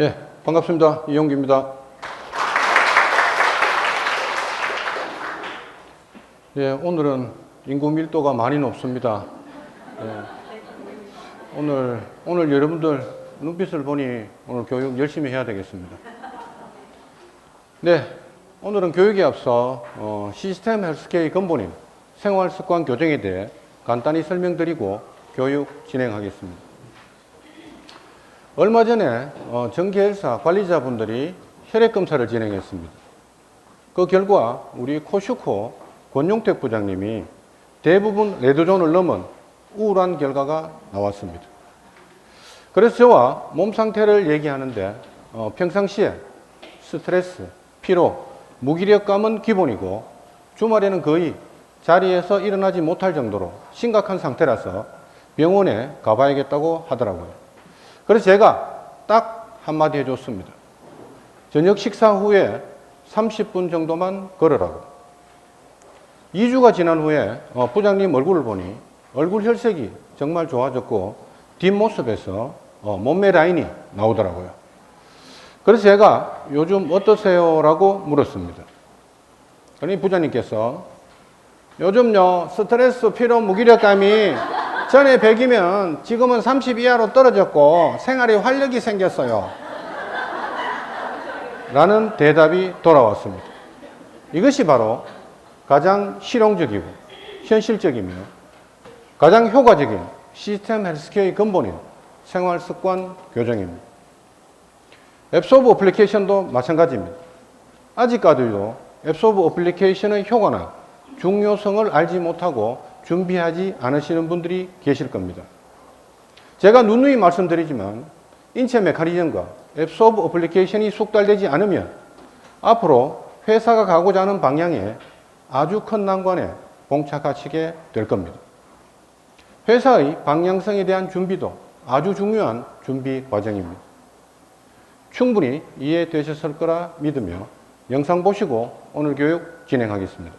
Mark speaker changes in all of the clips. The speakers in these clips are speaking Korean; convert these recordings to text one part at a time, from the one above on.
Speaker 1: 예, 반갑습니다. 이용기입니다. 예, 오늘은 인구 밀도가 많이 높습니다. 예, 오늘, 오늘 여러분들 눈빛을 보니 오늘 교육 열심히 해야 되겠습니다. 네, 오늘은 교육에 앞서 어, 시스템 헬스케어의 근본인 생활 습관 교정에 대해 간단히 설명드리고 교육 진행하겠습니다. 얼마 전에 어, 정기헬사 관리자분들이 혈액 검사를 진행했습니다. 그 결과 우리 코슈코 권용택 부장님이 대부분 레드존을 넘은 우울한 결과가 나왔습니다. 그래서 저와 몸 상태를 얘기하는데 어, 평상시에 스트레스, 피로, 무기력감은 기본이고 주말에는 거의 자리에서 일어나지 못할 정도로 심각한 상태라서 병원에 가봐야겠다고 하더라고요. 그래서 제가 딱 한마디 해줬습니다. 저녁 식사 후에 30분 정도만 걸으라고. 2주가 지난 후에 어, 부장님 얼굴을 보니 얼굴 혈색이 정말 좋아졌고 뒷모습에서 어, 몸매 라인이 나오더라고요. 그래서 제가 요즘 어떠세요? 라고 물었습니다. 그러니 부장님께서 요즘요 스트레스, 피로, 무기력감이 전에 100이면 지금은 30 이하로 떨어졌고 생활에 활력이 생겼어요. 라는 대답이 돌아왔습니다. 이것이 바로 가장 실용적이고 현실적이며 가장 효과적인 시스템 헬스케어의 근본인 생활 습관 교정입니다. 앱스 오브 어플리케이션도 마찬가지입니다. 아직까지도 앱스 오브 어플리케이션의 효과나 중요성을 알지 못하고 준비하지 않으시는 분들이 계실 겁니다. 제가 누누이 말씀드리지만 인체 메커니즘과 앱스 오브 어플리케이션이 숙달되지 않으면 앞으로 회사가 가고자 하는 방향에 아주 큰 난관에 봉착하시게 될 겁니다. 회사의 방향성에 대한 준비도 아주 중요한 준비 과정입니다. 충분히 이해되셨을 거라 믿으며 영상 보시고 오늘 교육 진행하겠습니다.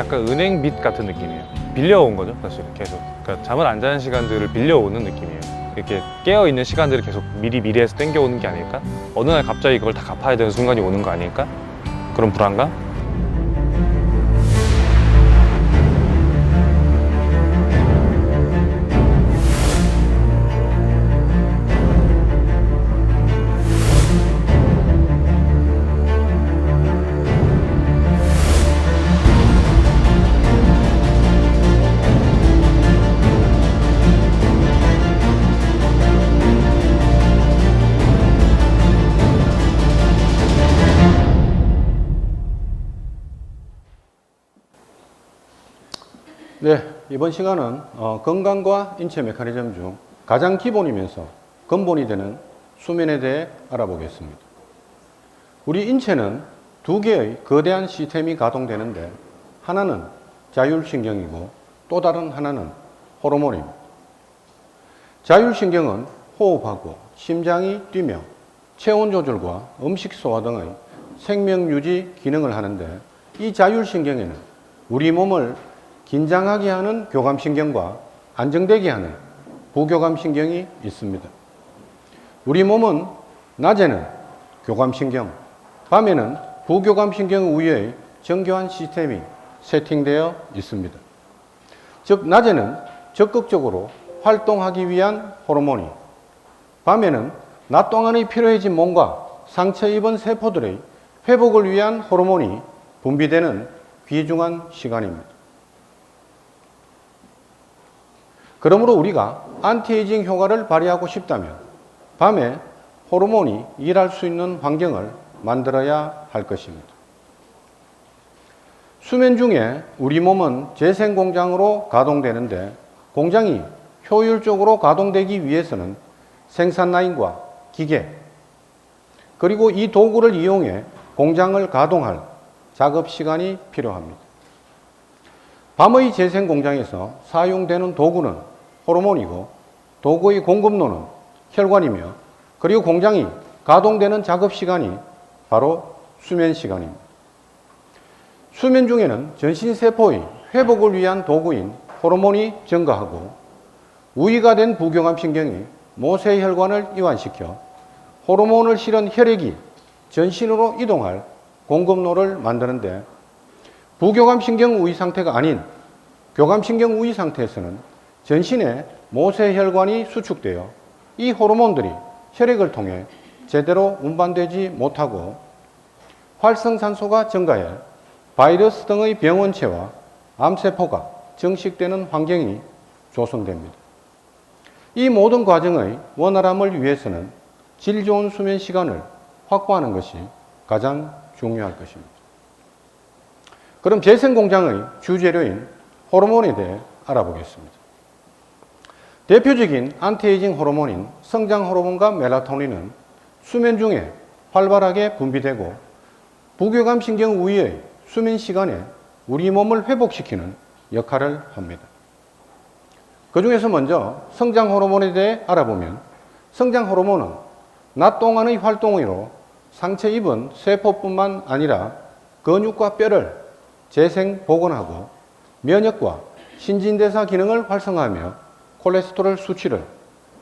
Speaker 2: 약간 은행 빚 같은 느낌이에요. 빌려온 거죠, 사실 계속. 그러니까 잠을 안 자는 시간들을 빌려오는 느낌이에요. 이렇게 깨어 있는 시간들을 계속 미리 미리해서 땡겨오는 게 아닐까? 어느 날 갑자기 그걸 다 갚아야 되는 순간이 오는 거 아닐까? 그런 불안감?
Speaker 1: 이번 시간은 어, 건강과 인체 메커니즘 중 가장 기본이면서 근본이 되는 수면에 대해 알아보겠습니다. 우리 인체는 두 개의 거대한 시스템이 가동되는데 하나는 자율신경이고 또 다른 하나는 호르몬입니다. 자율신경은 호흡하고 심장이 뛰며 체온 조절과 음식 소화 등의 생명 유지 기능을 하는데 이 자율신경에는 우리 몸을 긴장하게 하는 교감신경과 안정되게 하는 부교감신경이 있습니다. 우리 몸은 낮에는 교감신경, 밤에는 부교감신경 위의 정교한 시스템이 세팅되어 있습니다. 즉, 낮에는 적극적으로 활동하기 위한 호르몬이, 밤에는 낮 동안의 필요해진 몸과 상처 입은 세포들의 회복을 위한 호르몬이 분비되는 귀중한 시간입니다. 그러므로 우리가 안티에이징 효과를 발휘하고 싶다면 밤에 호르몬이 일할 수 있는 환경을 만들어야 할 것입니다. 수면 중에 우리 몸은 재생 공장으로 가동되는데 공장이 효율적으로 가동되기 위해서는 생산 라인과 기계 그리고 이 도구를 이용해 공장을 가동할 작업 시간이 필요합니다. 밤의 재생 공장에서 사용되는 도구는 호르몬이고 도구의 공급로는 혈관이며 그리고 공장이 가동되는 작업 시간이 바로 수면 시간입니다. 수면 중에는 전신세포의 회복을 위한 도구인 호르몬이 증가하고 우위가 된 부경암 신경이 모세혈관을 이완시켜 호르몬을 실은 혈액이 전신으로 이동할 공급로를 만드는데 부교감 신경 우위 상태가 아닌 교감 신경 우위 상태에서는 전신에 모세혈관이 수축되어 이 호르몬들이 혈액을 통해 제대로 운반되지 못하고 활성산소가 증가해 바이러스 등의 병원체와 암세포가 증식되는 환경이 조성됩니다. 이 모든 과정의 원활함을 위해서는 질 좋은 수면 시간을 확보하는 것이 가장 중요할 것입니다. 그럼 재생 공장의 주재료인 호르몬에 대해 알아보겠습니다. 대표적인 안티에이징 호르몬인 성장 호르몬과 멜라토닌은 수면 중에 활발하게 분비되고 부교감 신경 우위의 수면 시간에 우리 몸을 회복시키는 역할을 합니다. 그 중에서 먼저 성장 호르몬에 대해 알아보면 성장 호르몬은 낮 동안의 활동으로 상처 입은 세포뿐만 아니라 근육과 뼈를 재생 복원하고 면역과 신진대사 기능을 활성화하며 콜레스테롤 수치를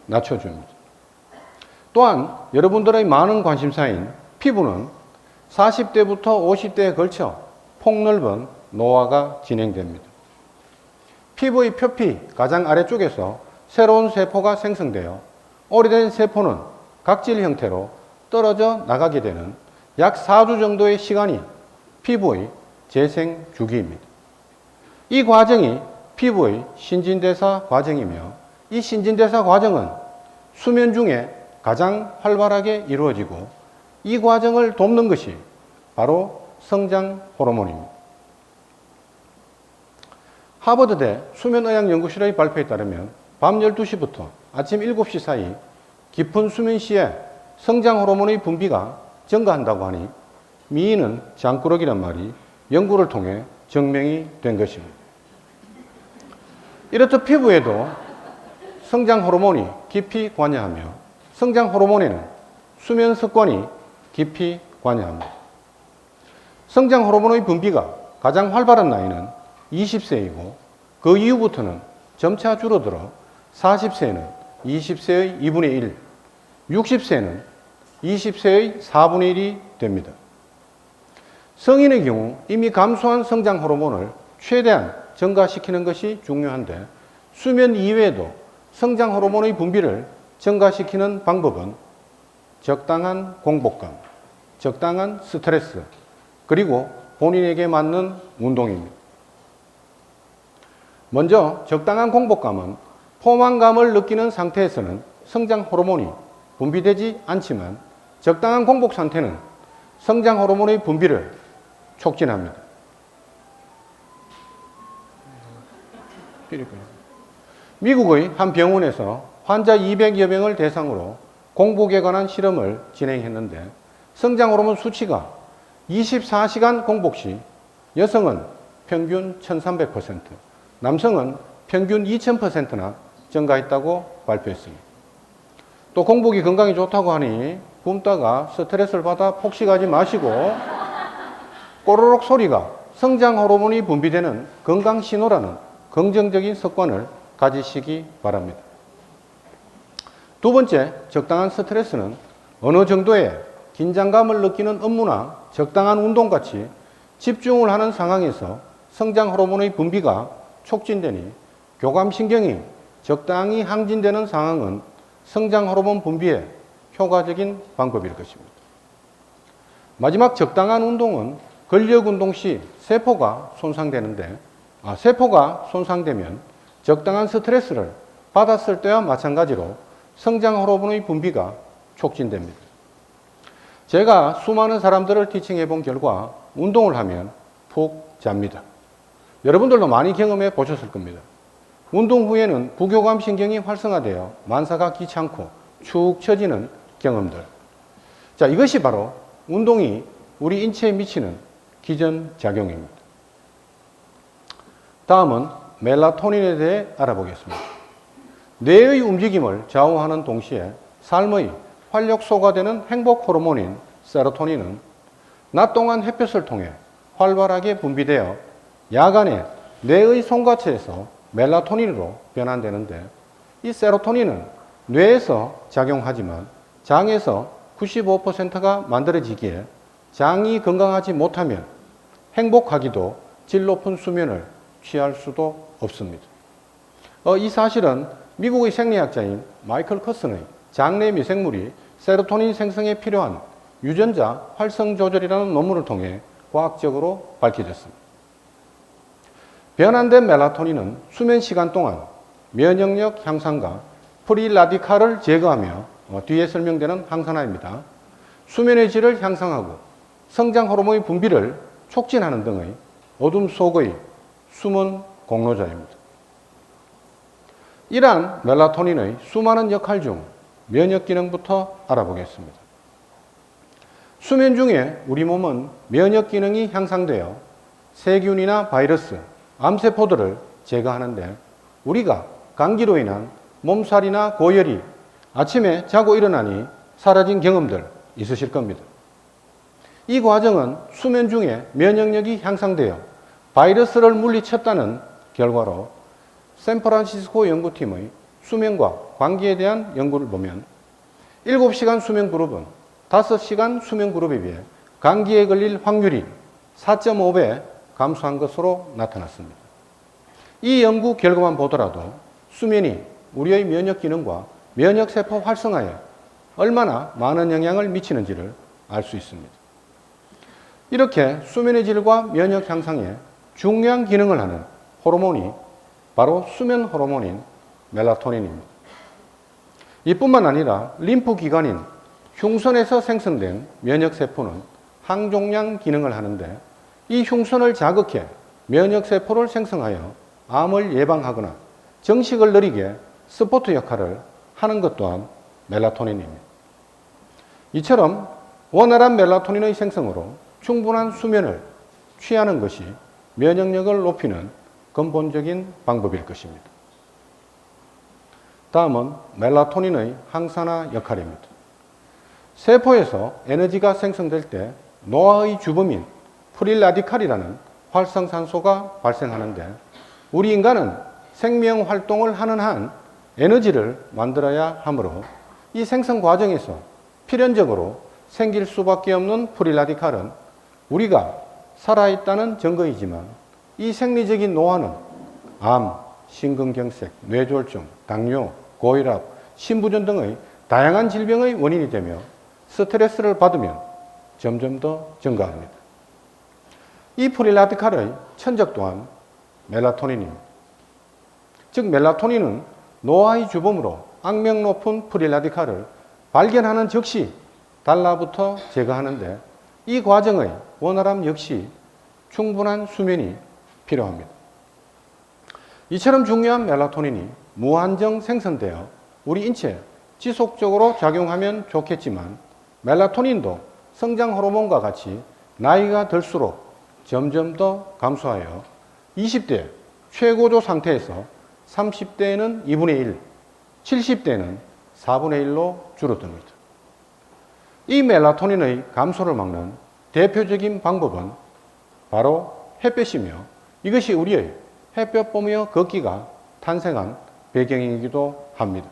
Speaker 1: 낮춰줍니다. 또한 여러분들의 많은 관심사인 피부는 40대부터 50대에 걸쳐 폭넓은 노화가 진행됩니다. 피부의 표피 가장 아래쪽에서 새로운 세포가 생성되어 오래된 세포는 각질 형태로 떨어져 나가게 되는 약 4주 정도의 시간이 피부의 재생 주기입니다. 이 과정이 피부의 신진대사 과정이며 이 신진대사 과정은 수면 중에 가장 활발하게 이루어지고 이 과정을 돕는 것이 바로 성장 호르몬입니다. 하버드대 수면의학연구실의 발표에 따르면 밤 12시부터 아침 7시 사이 깊은 수면 시에 성장 호르몬의 분비가 증가한다고 하니 미인은 장꾸러기란 말이 연구를 통해 증명이 된 것입니다. 이렇듯 피부에도 성장 호르몬이 깊이 관여하며 성장 호르몬에는 수면 습관이 깊이 관여합니다. 성장 호르몬의 분비가 가장 활발한 나이는 20세이고 그 이후부터는 점차 줄어들어 40세는 20세의 2분의 1, 60세는 20세의 4분의 1이 됩니다. 성인의 경우 이미 감소한 성장 호르몬을 최대한 증가시키는 것이 중요한데 수면 이외에도 성장 호르몬의 분비를 증가시키는 방법은 적당한 공복감, 적당한 스트레스, 그리고 본인에게 맞는 운동입니다. 먼저 적당한 공복감은 포만감을 느끼는 상태에서는 성장 호르몬이 분비되지 않지만 적당한 공복 상태는 성장 호르몬의 분비를 촉진합니다. 미국의 한 병원에서 환자 200여 명을 대상으로 공복에 관한 실험을 진행했는데 성장 호르몬 수치가 24시간 공복 시 여성은 평균 1300%, 남성은 평균 2000%나 증가했다고 발표했습니다. 또 공복이 건강에 좋다고 하니 굶다가 스트레스를 받아 폭식하지 마시고 꼬르륵 소리가 성장 호르몬이 분비되는 건강 신호라는 긍정적인 습관을 가지시기 바랍니다. 두 번째, 적당한 스트레스는 어느 정도의 긴장감을 느끼는 업무나 적당한 운동 같이 집중을 하는 상황에서 성장 호르몬의 분비가 촉진되니 교감신경이 적당히 항진되는 상황은 성장 호르몬 분비에 효과적인 방법일 것입니다. 마지막 적당한 운동은 근력 운동 시 세포가 손상되는데 아, 세포가 손상되면 적당한 스트레스를 받았을 때와 마찬가지로 성장 호르몬의 분비가 촉진됩니다. 제가 수많은 사람들을 티칭해 본 결과 운동을 하면 푹 잡니다. 여러분들도 많이 경험해 보셨을 겁니다. 운동 후에는 부교감 신경이 활성화되어 만사가 귀찮고 축 처지는 경험들. 자, 이것이 바로 운동이 우리 인체에 미치는 기전 작용입니다. 다음은 멜라토닌에 대해 알아보겠습니다. 뇌의 움직임을 좌우하는 동시에 삶의 활력소가 되는 행복 호르몬인 세로토닌은 낮 동안 햇볕을 통해 활발하게 분비되어 야간에 뇌의 송가체에서 멜라토닌으로 변환되는데 이 세로토닌은 뇌에서 작용하지만 장에서 95%가 만들어지기에 장이 건강하지 못하면 행복하기도 질 높은 수면을 취할 수도 없습니다. 어, 이 사실은 미국의 생리학자인 마이클 커슨의 장내 미생물이 세로토닌 생성에 필요한 유전자 활성 조절이라는 논문을 통해 과학적으로 밝혀졌습니다. 변환된 멜라토닌은 수면 시간 동안 면역력 향상과 프리라디칼을 제거하며 어, 뒤에 설명되는 항산화입니다. 수면의 질을 향상하고 성장 호르몬의 분비를 촉진하는 등의 어둠 속의 숨은 공로자입니다. 이러한 멜라토닌의 수많은 역할 중 면역 기능부터 알아보겠습니다. 수면 중에 우리 몸은 면역 기능이 향상되어 세균이나 바이러스, 암세포들을 제거하는데 우리가 감기로 인한 몸살이나 고열이 아침에 자고 일어나니 사라진 경험들 있으실 겁니다. 이 과정은 수면 중에 면역력이 향상되어 바이러스를 물리쳤다는 결과로 샌프란시스코 연구팀의 수면과 관계에 대한 연구를 보면 7시간 수면 그룹은 5시간 수면 그룹에 비해 감기에 걸릴 확률이 4.5배 감소한 것으로 나타났습니다. 이 연구 결과만 보더라도 수면이 우리의 면역 기능과 면역 세포 활성화에 얼마나 많은 영향을 미치는지를 알 수 있습니다. 이렇게 수면의 질과 면역 향상에 중요한 기능을 하는 호르몬이 바로 수면 호르몬인 멜라토닌입니다. 이뿐만 아니라 림프 기관인 흉선에서 생성된 면역 세포는 항종양 기능을 하는데 이 흉선을 자극해 면역 세포를 생성하여 암을 예방하거나 정식을 느리게 스포트 역할을 하는 것 또한 멜라토닌입니다. 이처럼 원활한 멜라토닌의 생성으로 충분한 수면을 취하는 것이 면역력을 높이는 근본적인 방법일 것입니다. 다음은 멜라토닌의 항산화 역할입니다. 세포에서 에너지가 생성될 때 노화의 주범인 프리라디칼이라는 활성산소가 발생하는데 우리 인간은 생명 활동을 하는 한 에너지를 만들어야 하므로 이 생성 과정에서 필연적으로 생길 수밖에 없는 프리라디칼은 우리가 살아있다는 증거이지만 이 생리적인 노화는 암, 심근경색, 뇌졸중, 당뇨, 고혈압, 신부전 등의 다양한 질병의 원인이 되며 스트레스를 받으면 점점 더 증가합니다. 이 프리라디칼의 천적 또한 멜라토닌입니다. 즉 멜라토닌은 노화의 주범으로 악명 높은 프리라디칼을 발견하는 즉시 달라붙어 제거하는데 이 과정의 원활함 역시 충분한 수면이 필요합니다. 이처럼 중요한 멜라토닌이 무한정 생성되어 우리 인체에 지속적으로 작용하면 좋겠지만 멜라토닌도 성장 호르몬과 같이 나이가 들수록 점점 더 감소하여 20대 최고조 상태에서 30대에는 2분의 1, 70대는 4분의 1로 줄어듭니다. 이 멜라토닌의 감소를 막는 대표적인 방법은 바로 햇볕이며 이것이 우리의 햇볕 보며 걷기가 탄생한 배경이기도 합니다.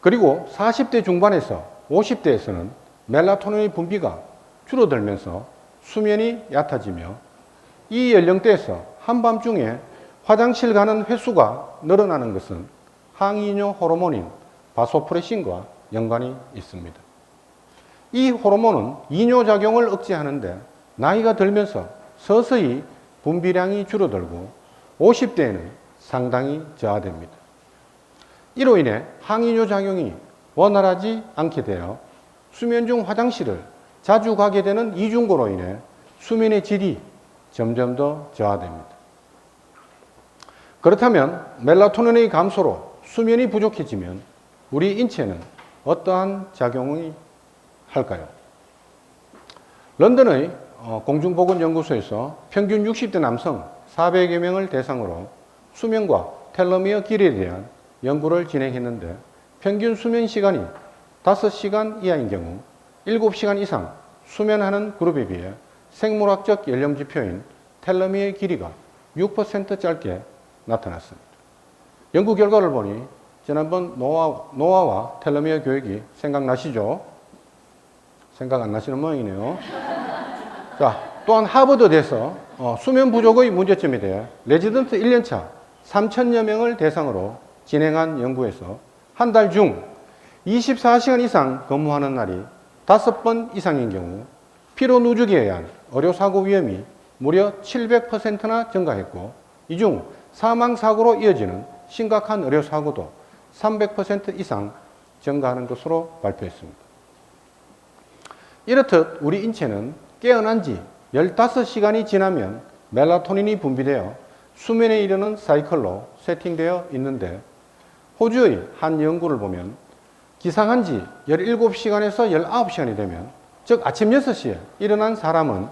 Speaker 1: 그리고 40대 중반에서 50대에서는 멜라토닌의 분비가 줄어들면서 수면이 얕아지며 이 연령대에서 한밤중에 화장실 가는 횟수가 늘어나는 것은 항이뇨 호르몬인 바소프레신과 연관이 있습니다. 이 호르몬은 이뇨작용을 억제하는데 나이가 들면서 서서히 분비량이 줄어들고 50대에는 상당히 저하됩니다. 이로 인해 항이뇨 작용이 원활하지 않게 되어 수면 중 화장실을 자주 가게 되는 이중고로 인해 수면의 질이 점점 더 저하됩니다. 그렇다면 멜라토닌의 감소로 수면이 부족해지면 우리 인체는 어떠한 작용이 할까요? 런던의 어, 공중보건연구소에서 평균 60대 남성 400여 명을 대상으로 수면과 텔로미어 길이에 대한 연구를 진행했는데 평균 수면 시간이 5시간 이하인 경우 7시간 이상 수면하는 그룹에 비해 생물학적 연령 지표인 텔로미어의 길이가 6% 짧게 나타났습니다. 연구 결과를 보니 지난번 노아, 노아와 텔로미어 교육이 생각나시죠? 생각 안 나시는 모양이네요. 자, 또한 하버드대에서 어, 수면 부족의 문제점에 대해 레지던트 1년차 3천여 명을 대상으로 진행한 연구에서 한 달 중 24시간 이상 근무하는 날이 5번 이상인 경우 피로 누적에 의한 의료사고 위험이 무려 700%나 증가했고 이 중 사망사고로 이어지는 심각한 의료사고도 300% 이상 증가하는 것으로 발표했습니다. 이렇듯 우리 인체는 깨어난 지 15시간이 지나면 멜라토닌이 분비되어 수면에 이르는 사이클로 세팅되어 있는데 호주의 한 연구를 보면 기상한 지 17시간에서 19시간이 되면 즉 아침 6시에 일어난 사람은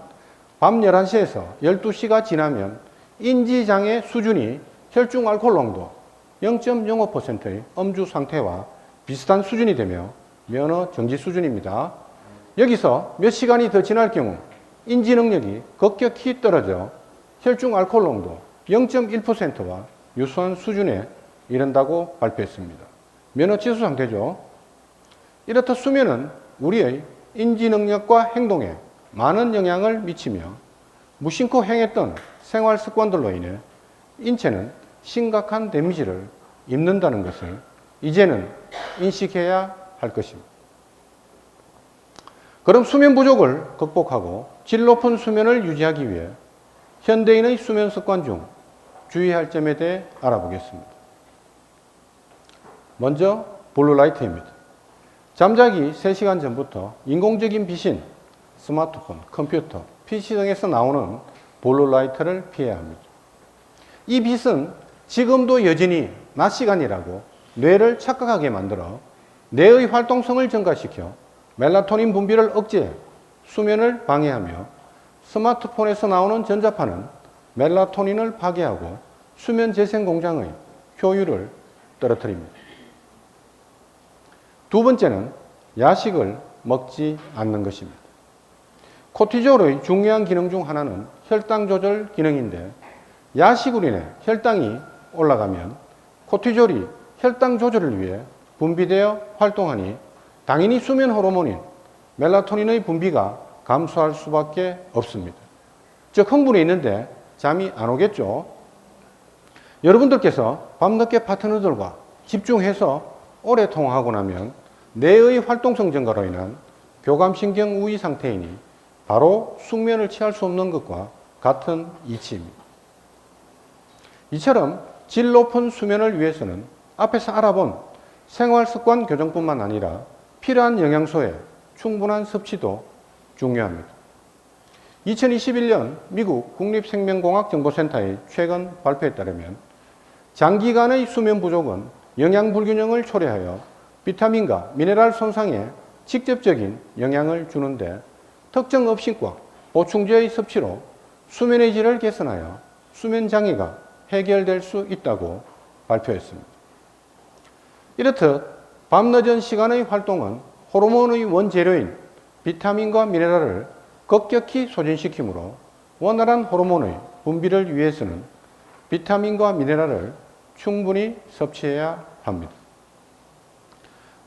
Speaker 1: 밤 11시에서 12시가 지나면 인지장애 수준이 혈중 알코올 농도 0.05%의 음주 상태와 비슷한 수준이 되며 면허 정지 수준입니다. 여기서 몇 시간이 더 지날 경우 인지 능력이 급격히 떨어져 혈중 알코올 농도 0.1%와 유사한 수준에 이른다고 발표했습니다. 면허 지수 상태죠. 이렇듯 수면은 우리의 인지 능력과 행동에 많은 영향을 미치며 무심코 행했던 생활 습관들로 인해 인체는 심각한 데미지를 입는다는 것을 이제는 인식해야 할 것입니다. 그럼 수면 부족을 극복하고 질 높은 수면을 유지하기 위해 현대인의 수면 습관 중 주의할 점에 대해 알아보겠습니다. 먼저 블루라이트입니다. 잠자기 3시간 전부터 인공적인 빛인 스마트폰, 컴퓨터, PC 등에서 나오는 블루라이트를 피해야 합니다. 이 빛은 지금도 여전히 낮 시간이라고 뇌를 착각하게 만들어 뇌의 활동성을 증가시켜 멜라토닌 분비를 억제해 수면을 방해하며 스마트폰에서 나오는 전자파는 멜라토닌을 파괴하고 수면 재생 공장의 효율을 떨어뜨립니다. 두 번째는 야식을 먹지 않는 것입니다. 코티졸의 중요한 기능 중 하나는 혈당 조절 기능인데 야식으로 인해 혈당이 올라가면 코티졸이 혈당 조절을 위해 분비되어 활동하니 당연히 수면 호르몬인 멜라토닌의 분비가 감소할 수밖에 없습니다. 즉 흥분해 있는데 잠이 안 오겠죠. 여러분들께서 밤늦게 파트너들과 집중해서 오래 통화하고 나면 뇌의 활동성 증가로 인한 교감신경 우위 상태이니 바로 숙면을 취할 수 없는 것과 같은 이치입니다. 이처럼 질 높은 수면을 위해서는 앞에서 알아본 생활 습관 교정뿐만 아니라 필요한 영양소의 충분한 섭취도 중요합니다. 2021년 미국 국립생명공학정보센터의 최근 발표에 따르면 장기간의 수면 부족은 영양 불균형을 초래하여 비타민과 미네랄 손상에 직접적인 영향을 주는데 특정 업식과 보충제의 섭취로 수면의 질을 개선하여 수면 장애가 해결될 수 있다고 발표했습니다. 이렇듯 밤늦은 시간의 활동은 호르몬의 원재료인 비타민과 미네랄을 급격히 소진시키므로 원활한 호르몬의 분비를 위해서는 비타민과 미네랄을 충분히 섭취해야 합니다.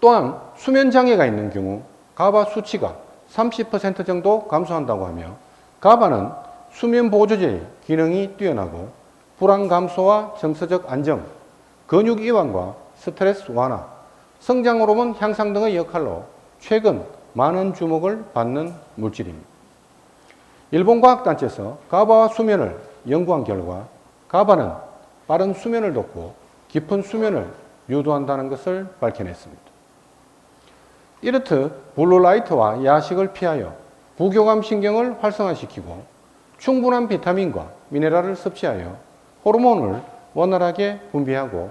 Speaker 1: 또한 수면 장애가 있는 경우 가바 수치가 30% 정도 감소한다고 하며 가바는 수면 보조제의 기능이 뛰어나고 불안 감소와 정서적 안정, 근육 이완과 스트레스 완화, 성장 호르몬 향상 등의 역할로 최근 많은 주목을 받는 물질입니다. 일본 과학단체에서 가바와 수면을 연구한 결과 가바는 빠른 수면을 돕고 깊은 수면을 유도한다는 것을 밝혀냈습니다. 이렇듯 블루라이트와 야식을 피하여 부교감 신경을 활성화시키고 충분한 비타민과 미네랄을 섭취하여 호르몬을 원활하게 분비하고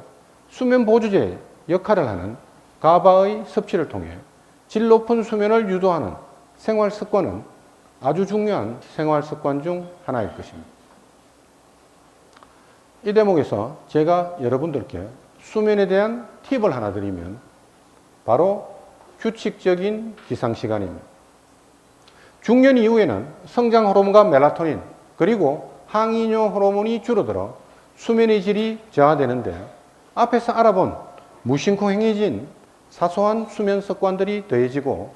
Speaker 1: 수면 보조제의 역할을 하는 가바의 섭취를 통해 질 높은 수면을 유도하는 생활 습관은 아주 중요한 생활 습관 중 하나일 것입니다. 이 대목에서 제가 여러분들께 수면에 대한 팁을 하나 드리면 바로 규칙적인 기상 시간입니다. 중년 이후에는 성장 호르몬과 멜라토닌 그리고 항이뇨 호르몬이 줄어들어 수면의 질이 저하되는데 앞에서 알아본 무심코 행해진 사소한 수면 습관들이 더해지고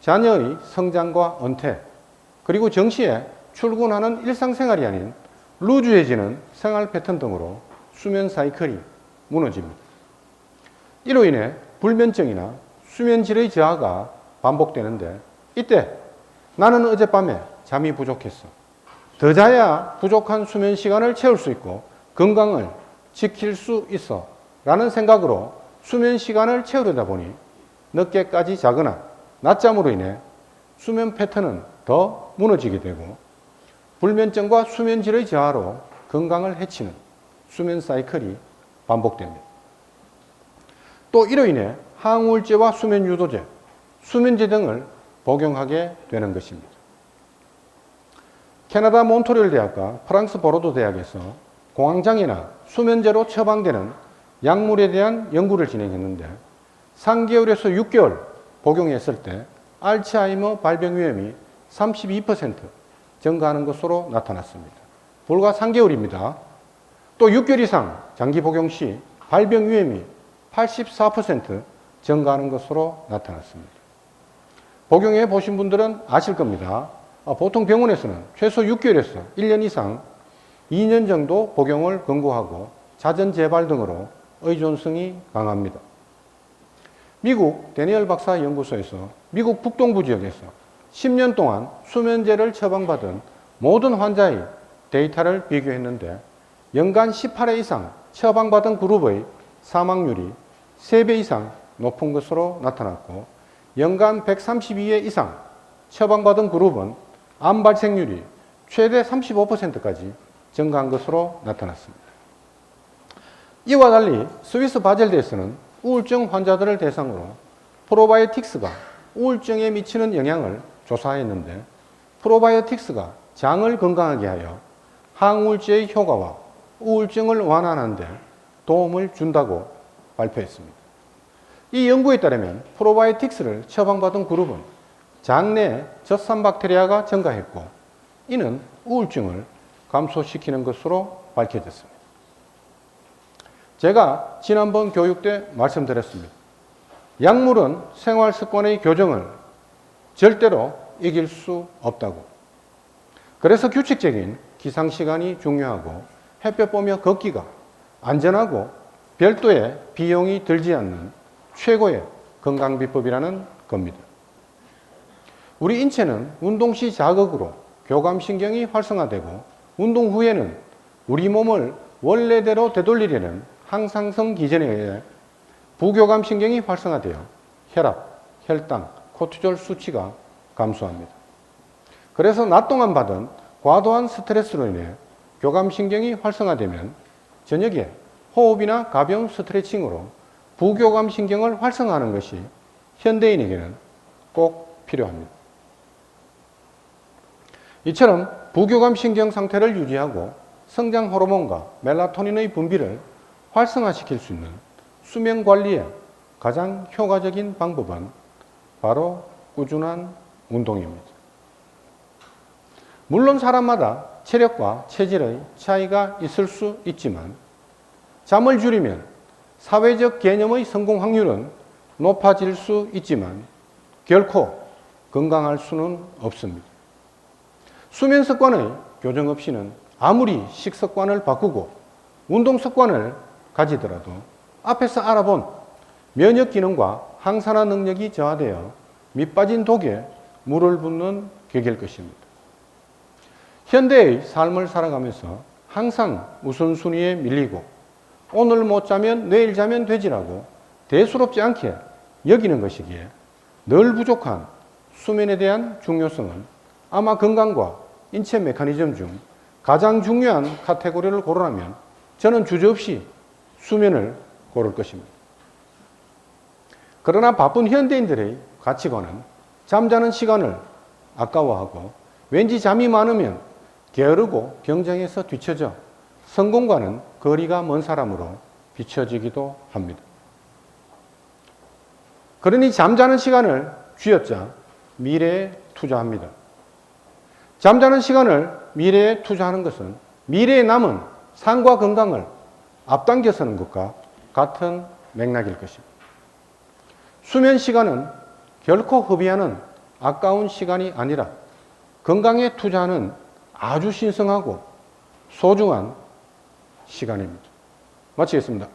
Speaker 1: 자녀의 성장과 은퇴 그리고 정시에 출근하는 일상생활이 아닌 루즈해지는 생활 패턴 등으로 수면 사이클이 무너집니다. 이로 인해 불면증이나 수면 질의 저하가 반복되는데 이때 나는 어젯밤에 잠이 부족했어. 더 자야 부족한 수면 시간을 채울 수 있고 건강을 지킬 수 있어. 라는 생각으로 수면 시간을 채우려다 보니 늦게까지 자거나 낮잠으로 인해 수면 패턴은 더 무너지게 되고 불면증과 수면 질의 저하로 건강을 해치는 수면 사이클이 반복됩니다. 또 이로 인해 항우울제와 수면 유도제, 수면제 등을 복용하게 되는 것입니다. 캐나다 몬트리올 대학과 프랑스 보로도 대학에서 공황장애나 수면제로 처방되는 약물에 대한 연구를 진행했는데 3개월에서 6개월 복용했을 때 알츠하이머 발병 위험이 32% 증가하는 것으로 나타났습니다. 불과 3개월입니다. 또 6개월 이상 장기 복용 시 발병 위험이 84% 증가하는 것으로 나타났습니다. 복용해 보신 분들은 아실 겁니다. 아, 보통 병원에서는 최소 6개월에서 1년 이상 2년 정도 복용을 권고하고 자전 재발 등으로 의존성이 강합니다. 미국 데니얼 박사 연구소에서 미국 북동부 지역에서 10년 동안 수면제를 처방받은 모든 환자의 데이터를 비교했는데 연간 18회 이상 처방받은 그룹의 사망률이 3배 이상 높은 것으로 나타났고 연간 132회 이상 처방받은 그룹은 암 발생률이 최대 35%까지 증가한 것으로 나타났습니다. 이와 달리 스위스 바젤대에서는 우울증 환자들을 대상으로 프로바이오틱스가 우울증에 미치는 영향을 조사했는데 프로바이오틱스가 장을 건강하게 하여 항우울제의 효과와 우울증을 완화하는 데 도움을 준다고 발표했습니다. 이 연구에 따르면 프로바이오틱스를 처방받은 그룹은 장내 젖산 박테리아가 증가했고 이는 우울증을 감소시키는 것으로 밝혀졌습니다. 제가 지난번 교육 때 말씀드렸습니다. 약물은 생활 습관의 교정을 절대로 이길 수 없다고. 그래서 규칙적인 기상 시간이 중요하고 햇볕 보며 걷기가 안전하고 별도의 비용이 들지 않는 최고의 건강 비법이라는 겁니다. 우리 인체는 운동 시 자극으로 교감신경이 활성화되고 운동 후에는 우리 몸을 원래대로 되돌리려는 항상성 기전에 의해 부교감 신경이 활성화되어 혈압, 혈당, 코티졸 수치가 감소합니다. 그래서 낮 동안 받은 과도한 스트레스로 인해 교감 신경이 활성화되면 저녁에 호흡이나 가벼운 스트레칭으로 부교감 신경을 활성화하는 것이 현대인에게는 꼭 필요합니다. 이처럼 부교감 신경 상태를 유지하고 성장 호르몬과 멜라토닌의 분비를 활성화시킬 수 있는 수면 관리의 가장 효과적인 방법은 바로 꾸준한 운동입니다. 물론 사람마다 체력과 체질의 차이가 있을 수 있지만 잠을 줄이면 사회적 개념의 성공 확률은 높아질 수 있지만 결코 건강할 수는 없습니다. 수면 습관의 교정 없이는 아무리 식습관을 바꾸고 운동 습관을 가지더라도 앞에서 알아본 면역 기능과 항산화 능력이 저하되어 밑빠진 독에 물을 붓는 격일 것입니다. 현대의 삶을 살아가면서 항상 우선순위에 밀리고 오늘 못 자면 내일 자면 되지라고 대수롭지 않게 여기는 것이기에 늘 부족한 수면에 대한 중요성은 아마 건강과 인체 메커니즘 중 가장 중요한 카테고리를 고르라면 저는 주저없이 수면을 고를 것입니다. 그러나 바쁜 현대인들의 가치관은 잠자는 시간을 아까워하고 왠지 잠이 많으면 게으르고 경쟁에서 뒤처져 성공과는 거리가 먼 사람으로 비춰지기도 합니다. 그러니 잠자는 시간을 쥐어짜 미래에 투자합니다. 잠자는 시간을 미래에 투자하는 것은 미래에 남은 삶과 건강을 앞당겨 서는 것과 같은 맥락일 것입니다. 수면 시간은 결코 허비하는 아까운 시간이 아니라 건강에 투자하는 아주 신성하고 소중한 시간입니다. 마치겠습니다.